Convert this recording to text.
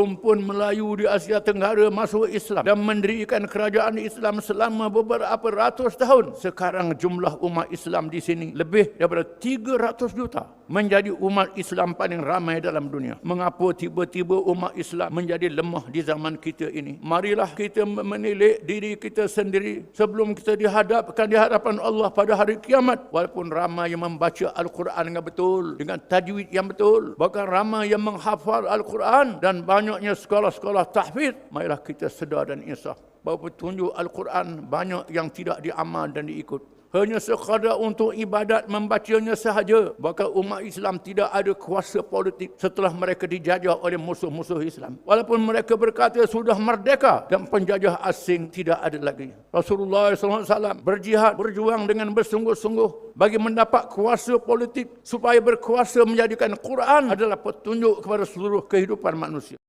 rumpun Melayu di Asia Tenggara masuk Islam dan mendirikan kerajaan Islam selama beberapa ratus tahun. Sekarang jumlah umat Islam di sini lebih daripada 300 juta menjadi umat Islam paling ramai dalam dunia. Mengapa tiba-tiba umat Islam menjadi lemah di zaman kita ini? Marilah kita menilik diri kita sendiri sebelum kita dihadapkan di hadapan Allah pada hari kiamat. Walaupun ramai yang membaca Al-Quran dengan betul, dengan tajwid yang betul, bahkan ramai yang menghafal Al-Quran dan banyaknya sekolah-sekolah tahfidz, marilah kita sedar dan insaf bahawa petunjuk Al-Quran banyak yang tidak diamal dan diikut. Hanya sekadar untuk ibadat membacanya sahaja. Bahkan umat Islam tidak ada kuasa politik setelah mereka dijajah oleh musuh-musuh Islam. Walaupun mereka berkata sudah merdeka dan penjajah asing tidak ada lagi. Rasulullah SAW berjihad, berjuang dengan bersungguh-sungguh bagi mendapat kuasa politik supaya berkuasa menjadikan Quran adalah petunjuk kepada seluruh kehidupan manusia.